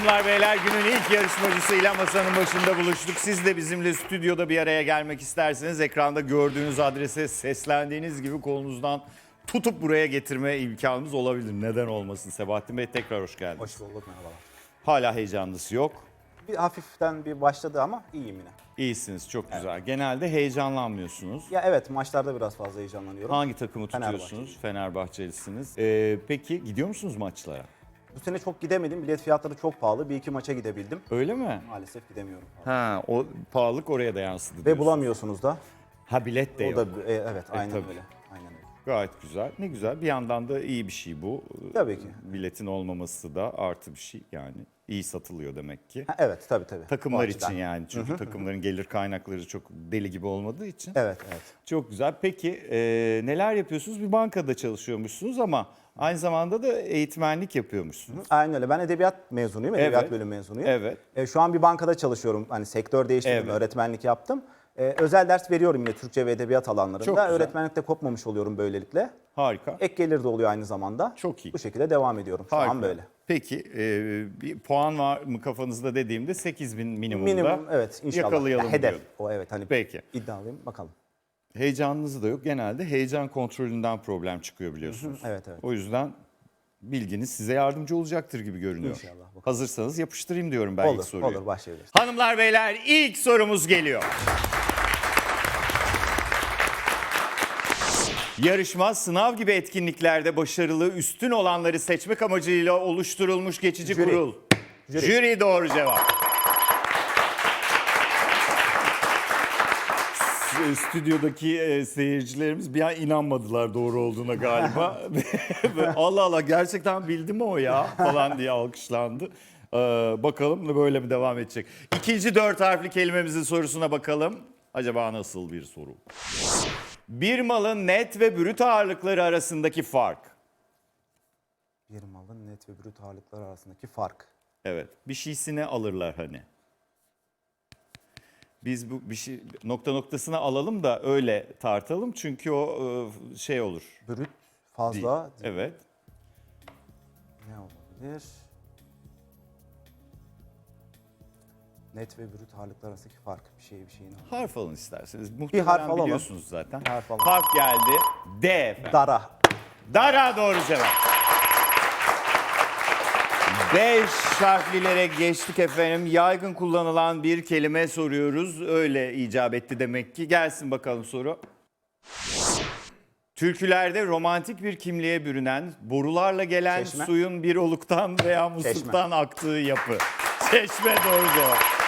Hanımlar beyler günün ilk yarışmacısıyla masanın başında buluştuk. Siz de bizimle stüdyoda bir araya gelmek isterseniz ekranda gördüğünüz adrese seslendiğiniz gibi kolunuzdan tutup buraya getirme imkanımız olabilir. Neden olmasın? Sebahattin Bey tekrar hoş geldiniz. Hoş bulduk merhabalar. Hala heyecanlısı yok. Bir hafiften bir başladı ama iyiyim yine. İyisiniz çok güzel. Genelde heyecanlanmıyorsunuz. Ya evet maçlarda biraz fazla heyecanlanıyorum. Hangi takımı tutuyorsunuz? Fenerbahçe. Fenerbahçelisiniz. Ee, peki gidiyor musunuz maçlara? Bu sene çok gidemedim. Bilet fiyatları çok pahalı. Bir iki maça gidebildim. Öyle mi? Maalesef gidemiyorum. Ha, o pahalılık oraya da yansıdı Ve diyorsun. bulamıyorsunuz da. Ha bilet de O yok. da e, evet aynen tabii. öyle. Gayet güzel. Ne güzel. Bir yandan da iyi bir şey bu. Tabii ki. Biletin olmaması da artı bir şey yani. İyi satılıyor demek ki. Ha, evet tabii tabii. Takımlar açıdan. için yani. Çünkü takımların gelir kaynakları çok deli gibi olmadığı için. Evet evet. Çok güzel. Peki e, neler yapıyorsunuz? Bir bankada çalışıyormuşsunuz ama aynı zamanda da eğitmenlik yapıyormuşsunuz. Aynen öyle. Ben edebiyat mezunuyum. Edebiyat Evet. bölüm mezunuyum. Evet. E, şu an bir bankada çalışıyorum. Hani sektör değiştirdim, Evet. öğretmenlik yaptım. E, özel ders veriyorum yine Türkçe ve edebiyat Çok alanlarında. güzel. Öğretmenlikte kopmamış oluyorum böylelikle. Harika. Ek gelir de oluyor aynı zamanda. Çok iyi. Bu şekilde devam ediyorum. Şu Harika. an böyle. Peki e, bir puan var mı kafanızda dediğimde 8000 minimumda Minimum evet inşallah. yakalayalım Ya, hedef diyorum. o evet hani Peki. iddialıyım bakalım. Heyecanınız da yok. Genelde heyecan kontrolünden problem çıkıyor biliyorsunuz. Evet, evet. O yüzden bilginiz size yardımcı olacaktır gibi görünüyor. İnşallah, bakalım. Hazırsanız yapıştırayım diyorum ben ilk olur soruyu. olur başlayabiliriz. Hanımlar beyler ilk sorumuz geliyor. Yarışma sınav gibi etkinliklerde başarılı üstün olanları seçmek amacıyla oluşturulmuş geçici Jüri. kurul. Jüri. Jüri doğru cevap. Stüdyodaki e, seyircilerimiz bir an inanmadılar doğru olduğuna galiba. Allah Allah gerçekten bildi mi o ya falan diye alkışlandı. Ee, bakalım böyle mi devam edecek? İkinci dört harfli kelimemizin sorusuna bakalım. Acaba nasıl bir soru? Bir malın net ve brüt ağırlıkları arasındaki fark. Bir malın net ve brüt ağırlıkları arasındaki fark. Evet. Bir şeysini alırlar hani. Biz bu bir şey nokta noktasına alalım da öyle tartalım çünkü o e, şey olur. Brüt Değil. fazla Evet. ne olabilir? Net ve brüt ağırlıklar arasındaki fark bir şey bir şeyin. Harf alın isterseniz. Muhtemelen harf alalım. biliyorsunuz zaten. Harf alalım. Harf geldi. D efendim. Dara. Dara doğru cevap. Beş harflilere geçtik efendim. Yaygın kullanılan bir kelime soruyoruz. Öyle icap etti demek ki. Gelsin bakalım soru. Türkülerde romantik bir kimliğe bürünen, borularla gelen Çeşme. suyun bir oluktan veya musluktan aktığı yapı. Çeşme doğru cevap.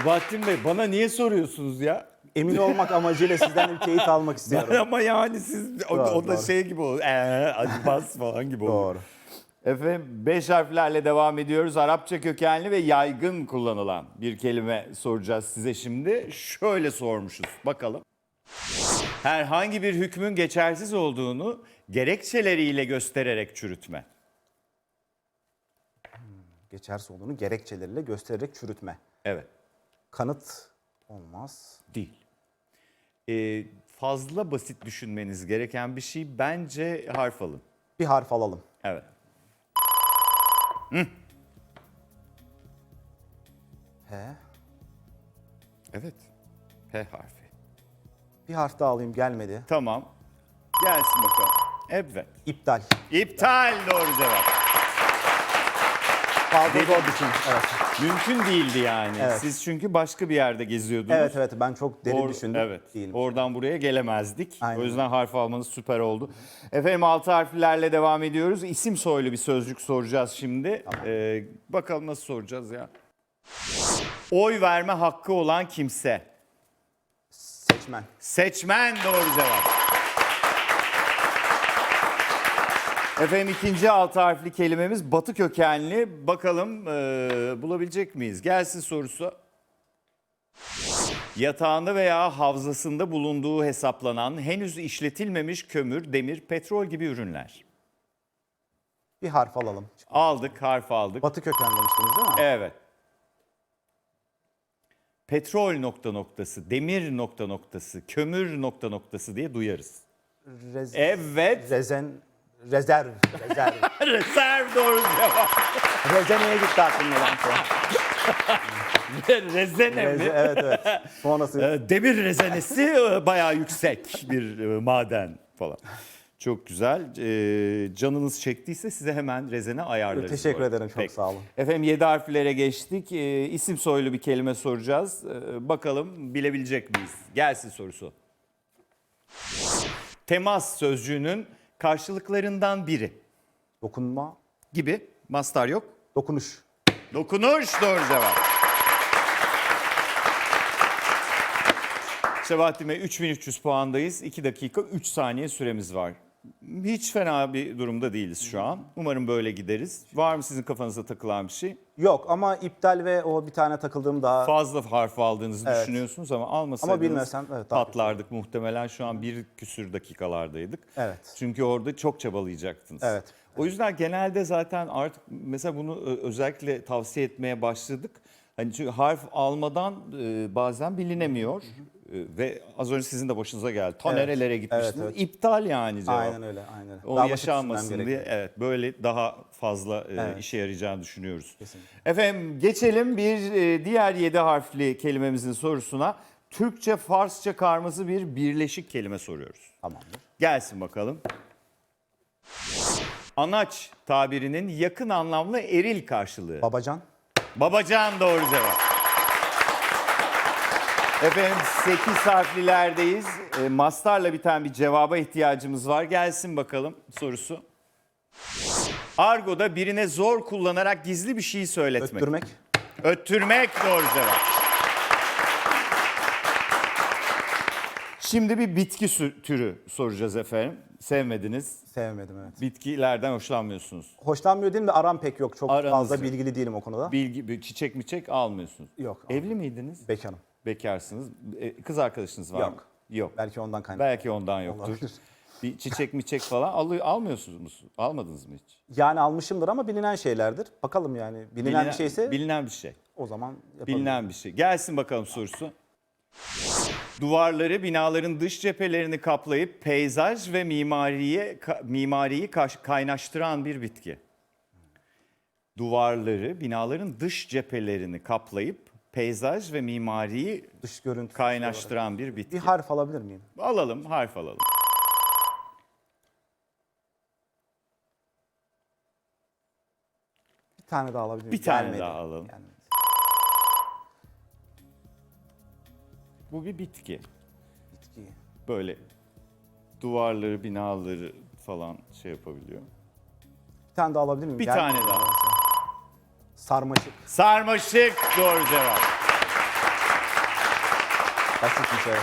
Sebahattin Bey bana niye soruyorsunuz ya? Emin olmak amacıyla sizden bir teyit almak istiyorum. Ama yani siz o, Doğru, o da doğru. şey gibi olur. Eee acımaz falan gibi olur. Doğru. Efendim beş harflerle devam ediyoruz. Arapça kökenli ve yaygın kullanılan bir kelime soracağız size şimdi. Şöyle sormuşuz. Bakalım. Herhangi bir hükmün geçersiz olduğunu gerekçeleriyle göstererek çürütme. Geçerse olduğunu gerekçeleriyle göstererek çürütme. Evet. Kanıt olmaz. Değil. Ee, fazla basit düşünmeniz gereken bir şey bence harf alın. Bir harf alalım. Evet. H. Evet. P harfi. Bir harf daha alayım gelmedi. Tamam. Gelsin bakalım. Evet. İptal. İptal doğru cevap. Fazla zor düşün. Evet. Mümkün değildi yani. Evet. Siz çünkü başka bir yerde geziyordunuz. Evet evet ben çok derin Or- düşündüm. Evet. Değilim. Oradan buraya gelemezdik. Aynen. O yüzden harf almanız süper oldu. Efendim altı harflerle devam ediyoruz. İsim soylu bir sözcük soracağız şimdi. Ee, bakalım nasıl soracağız ya. Oy verme hakkı olan kimse. Seçmen. Seçmen doğru cevap. Efendim ikinci altı harfli kelimemiz batı kökenli. Bakalım e, bulabilecek miyiz? Gelsin sorusu. Yatağında veya havzasında bulunduğu hesaplanan henüz işletilmemiş kömür, demir, petrol gibi ürünler. Bir harf alalım. Aldık, harf aldık. Batı köken demiştiniz değil mi? Evet. Petrol nokta noktası, demir nokta noktası, kömür nokta noktası diye duyarız. Rez- Evet. Rezen, Rezerv. Rezerv. Reserv doğru cevap. Rezene'ye gitti aklım nedense. Rezene Reze, mi? evet evet. Sonrası Ee, Demir rezenesi e, bayağı yüksek bir e, maden falan. Çok güzel. Ee, canınız çektiyse size hemen rezene ayarlarız. Teşekkür ederim, çok Peki. sağ olun. Efendim 7 harflere geçtik. Ee, isim soylu bir kelime soracağız. Ee, bakalım bilebilecek miyiz? Gelsin sorusu. Temas sözcüğünün karşılıklarından biri dokunma, gibi. Mastar yok. dokunuş. Dokunuş doğru cevap. Sebahattin Bey 3300 puandayız. 2 dakika 3 saniye süremiz var. Hiç fena bir durumda değiliz şu an. Umarım böyle gideriz. Var mı sizin kafanıza takılan bir şey? Yok ama iptal ve o bir tane takıldığım daha Fazla harf aldığınızı Evet. düşünüyorsunuz ama almasaydınız Ama bilmesem, evet, daha patlardık muhtemelen. Şu an bir küsür dakikalardaydık. Evet. Çünkü orada çok çabalayacaktınız. Evet. O yüzden genelde zaten artık mesela bunu ö- özellikle tavsiye etmeye başladık. Hani çünkü harf almadan e, bazen bilinemiyor. E, ve az önce sizin de başınıza geldi. Ta Evet. nerelere gitmiştiniz? Evet, evet. İptal yani cevap. Aynen öyle, aynen öyle. O Daha yaşanmasın diye evet böyle daha fazla e, Evet. işe yarayacağını düşünüyoruz. Kesinlikle. Efendim geçelim bir e, diğer 7 harfli kelimemizin sorusuna. Türkçe Farsça karması bir birleşik kelime soruyoruz. Tamamdır. Gelsin bakalım. Anaç tabirinin yakın anlamlı eril karşılığı. Babacan, Babacan doğru cevap. Efendim 8 harflilerdeyiz. E, mastarla biten bir cevaba ihtiyacımız var. Gelsin bakalım sorusu. Argo'da birine zor kullanarak gizli bir şey söyletmek. öttürmek, Öttürmek doğru cevap. Şimdi bir bitki sü- türü soracağız efendim. Sevmediniz. sevmedim evet. Bitkilerden hoşlanmıyorsunuz. Hoşlanmıyor değilim de aram pek yok. Çok Aranız fazla yok. bilgili değilim o konuda. Bilgi, çiçek miçek almıyorsunuz. Yok, Evli miydiniz? Bekarım. Bekarsınız. E, Kız arkadaşınız var mı? Yok. Yok. Belki ondan kaynaklı. Belki ondan yoktur. Olabilir. Bir çiçek miçek falan alı- almıyorsunuz mu? Almadınız mı hiç? Yani almışımdır ama bilinen şeylerdir. Bakalım yani bilinen, bir şeyse Bilinen bir şey. o zaman yapalım. Bilinen bir şey. Gelsin bakalım sorusu. Duvarları binaların dış cephelerini kaplayıp peyzaj ve mimariye ka- mimariyi kaş- kaynaştıran bir bitki. Duvarları binaların dış cephelerini kaplayıp peyzaj ve mimariyi Dış görüntü. kaynaştıran bir bitki. Bir harf alabilir miyim? Alalım, harf alalım. Bir tane daha alabilir miyim? Bir tane Gelmedi. daha alalım. Yani Bu bir bitki. bitki. Böyle duvarları, binaları falan şey yapabiliyor. Bir tane daha alabilir miyim? Bir Gelmedi. tane daha. Sarmaşık. Sarmaşık doğru cevap. Basitmiş evet.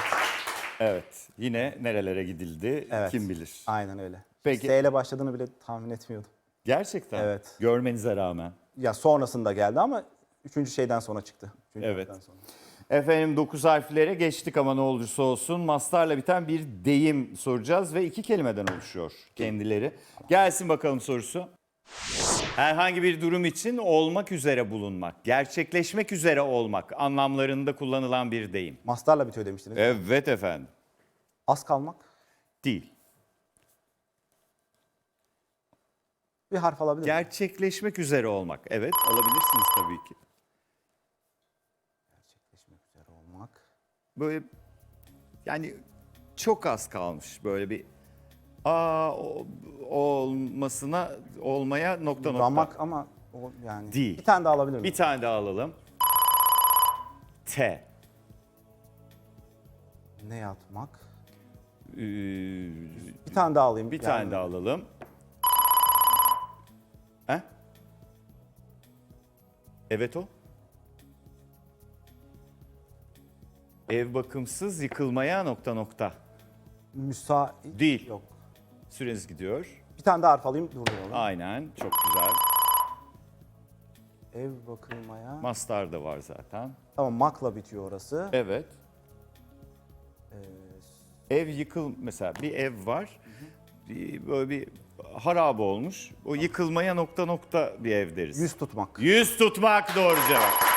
Evet. Yine nerelere gidildi Evet. kim bilir. Aynen öyle. Peki. S ile başladığını bile tahmin etmiyordum. Gerçekten. Evet. Görmenize rağmen. Ya sonrasında geldi ama üçüncü şeyden sonra çıktı. Üçüncü Evet. harften sonra. Efendim 9 harflere geçtik ama ne olursa olsun mastarla biten bir deyim soracağız ve iki kelimeden oluşuyor kendileri. Gelsin bakalım sorusu. Herhangi bir durum için olmak üzere bulunmak, gerçekleşmek üzere olmak anlamlarında kullanılan bir deyim. Mastarla bitiyor demiştiniz. Evet efendim. Az kalmak. Değil. Bir harf alabilir miyim? Gerçekleşmek üzere olmak. Evet alabilirsiniz tabii ki. Gerçekleşmek üzere olmak. böyle yani çok az kalmış böyle bir o olmasına olmaya nokta nokta. Ramak ama o yani. Değil. Bir tane daha alabilir miyim? Bir tane daha alalım. T. Ne yatmak? Ee, Bir tane daha alayım. bir Yani tane daha alalım. He? Evet o. Ev bakımsız yıkılmaya nokta nokta. Müsait. Değil. Yok. Süreniz gidiyor. Bir tane daha harf alayım. Durduralım. Aynen çok güzel. Ev bakılmaya. Mastar da var zaten. tamam makla bitiyor orası. Evet. Ev yıkıl mesela bir ev var. Bir, böyle bir harap olmuş. O yıkılmaya nokta nokta bir ev deriz. Yüz tutmak. Yüz tutmak doğru cevap.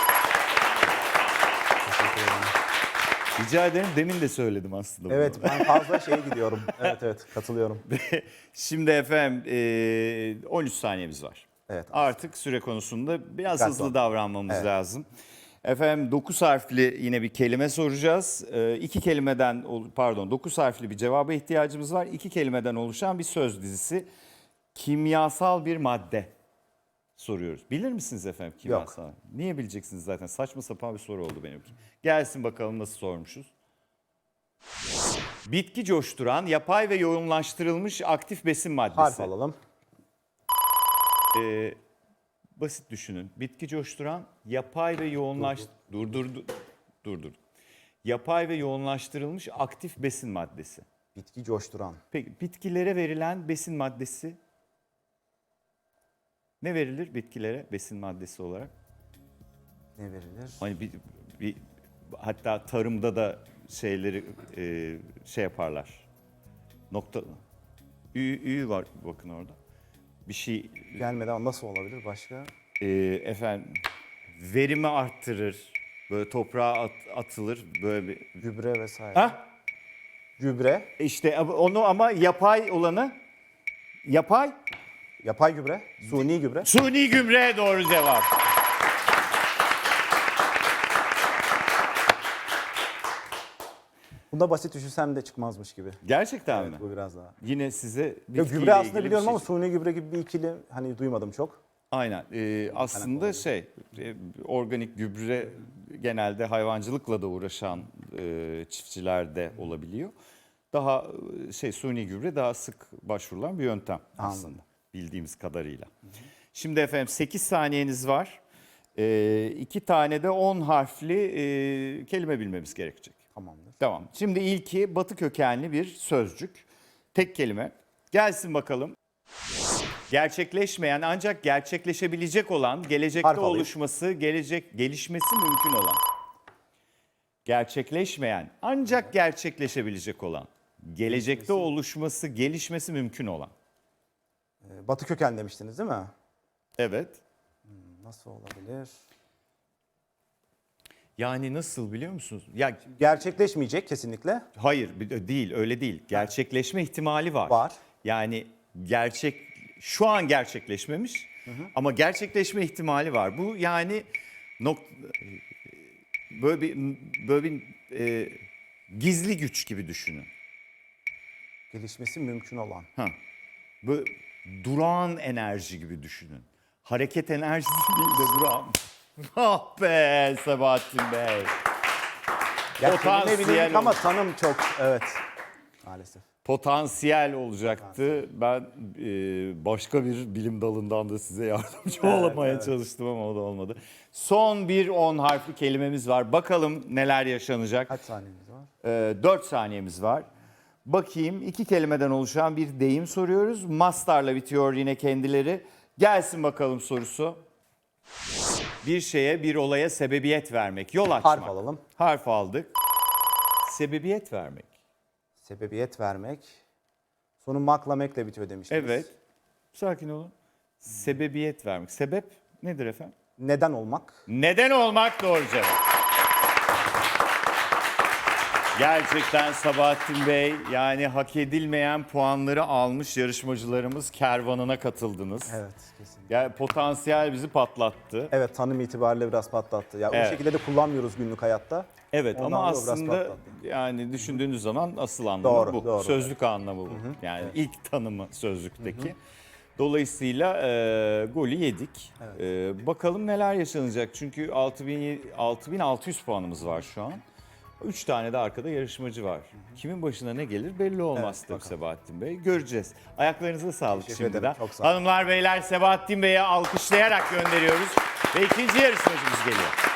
Rica ederim. Demin de söyledim aslında. bunu. Evet ben fazla şeye gidiyorum. Evet evet katılıyorum. Şimdi efendim e, 13 saniyemiz var. Evet. Artık süre konusunda biraz Dikkatli hızlı davranmamız Evet. lazım. Efendim 9 harfli yine bir kelime soracağız. E, iki kelimeden ol- pardon 9 harfli bir cevaba ihtiyacımız var. İki kelimeden oluşan bir söz dizisi. Kimyasal bir madde soruyoruz. Bilir misiniz efendim kimyasal? Niye bileceksiniz zaten? Saçma sapan bir soru oldu benimki. Gelsin bakalım nasıl sormuşuz. Bitki coşturan, yapay ve yoğunlaştırılmış aktif besin maddesi. Harf alalım. Ee, basit düşünün. Bitki coşturan, yapay ve yoğunlaş... Dur dur dur. Dur dur. Yapay ve yoğunlaştırılmış aktif besin maddesi. Bitki coşturan. Peki bitkilere verilen besin maddesi ne verilir bitkilere besin maddesi olarak? Ne verilir? Hani bir, bir hatta tarımda da şeyleri e, şey yaparlar. Nokta ü, ü var bakın orada. Bir şey Gelmedi ama nasıl olabilir başka? e, efendim verimi arttırır. Böyle toprağa at- atılır böyle bir. Gübre vesaire. Ha? Gübre. İşte onu ama yapay olanı yapay Yapay gübre. Suni gübre. suni gübre doğru cevap. Bunda basit düşünsem de çıkmaz gibi. Gerçekten Evet, mi? bu biraz daha. Yine size Ya bitkiyle gübre aslında bir biliyorum şey ama suni gübre gibi bir ikili hani duymadım çok. Aynen. Ee, aslında şey, e, organik gübre genelde hayvancılıkla da uğraşan e, çiftçilerde olabiliyor. Daha e, şey suni gübre daha sık başvurulan bir yöntem aslında. Bildiğimiz kadarıyla. Şimdi efendim 8 saniyeniz var. Ee, iki tane de 10 harfli e, kelime bilmemiz gerekecek. Tamamdır. Tamam. Şimdi ilki batı kökenli bir sözcük. Tek kelime. Gelsin bakalım. Gerçekleşmeyen ancak gerçekleşebilecek olan, gelecekte Harf alayım. oluşması, gelecek gelişmesi mümkün olan. Gerçekleşmeyen ancak gerçekleşebilecek olan, gelecekte oluşması, gelişmesi mümkün olan. Ee, Batı köken demiştiniz değil mi? Evet. Nasıl olabilir? Yani nasıl biliyor musunuz? Ya Gerçekleşmeyecek kesinlikle. hayır değil öyle değil. Gerçekleşme ihtimali var. Var. Yani gerçek şu an gerçekleşmemiş ama gerçekleşme ihtimali var. Bu yani nok böyle bir böyle bir e, gizli güç gibi düşünün. Gelişmesi mümkün olan. Ha. Böyle durağan enerji gibi düşünün. Hareket enerjisi değil de durağan. Ah be Sebahattin Bey. Ya Potansiyel kelime ama tanım çok. Evet. Maalesef. Potansiyel olacaktı. Ben e, başka bir bilim dalından da size yardımcı olamaya çalıştım ama o da olmadı. Son bir 10 harfli kelimemiz var. Bakalım neler yaşanacak. Kaç saniyemiz var? E, 4 saniyemiz var. Bakayım iki kelimeden oluşan bir deyim soruyoruz. Mastarla bitiyor yine kendileri. Gelsin bakalım sorusu. Bir şeye, bir olaya sebebiyet vermek, yol açmak. Harf alalım. Harf aldık. Sebebiyet vermek. Sebebiyet vermek. Sonu makla mekle bitiyor demiştiniz. Evet. Sakin olun. Sebebiyet vermek. Sebep nedir efendim? Neden olmak? Neden olmak doğru cevap. Gerçekten Sabahattin Bey yani hak edilmeyen puanları almış yarışmacılarımız kervanına katıldınız. Evet kesinlikle. Yani potansiyel bizi patlattı. Evet tanım itibariyle biraz patlattı. Ya Evet. o şekilde de kullanmıyoruz günlük hayatta. Evet Ondan ama aslında yani düşündüğünüz zaman asıl anlamı Doğru, bu. doğru. Sözlük anlamı bu. Yani ilk tanımı sözlükteki. Dolayısıyla e, golü yedik. E, bakalım neler yaşanacak. Çünkü 6000 6600 puanımız var şu an. 3 tane de arkada yarışmacı var. Kimin başına ne gelir belli olmaz tabii Sebahattin Bey. Göreceğiz. Ayaklarınıza sağlık Teşekkür şimdiden. ederim, çok sağ olun. Hanımlar beyler Sebahattin Bey'e alkışlayarak gönderiyoruz. Ve ikinci yarışmacımız geliyor.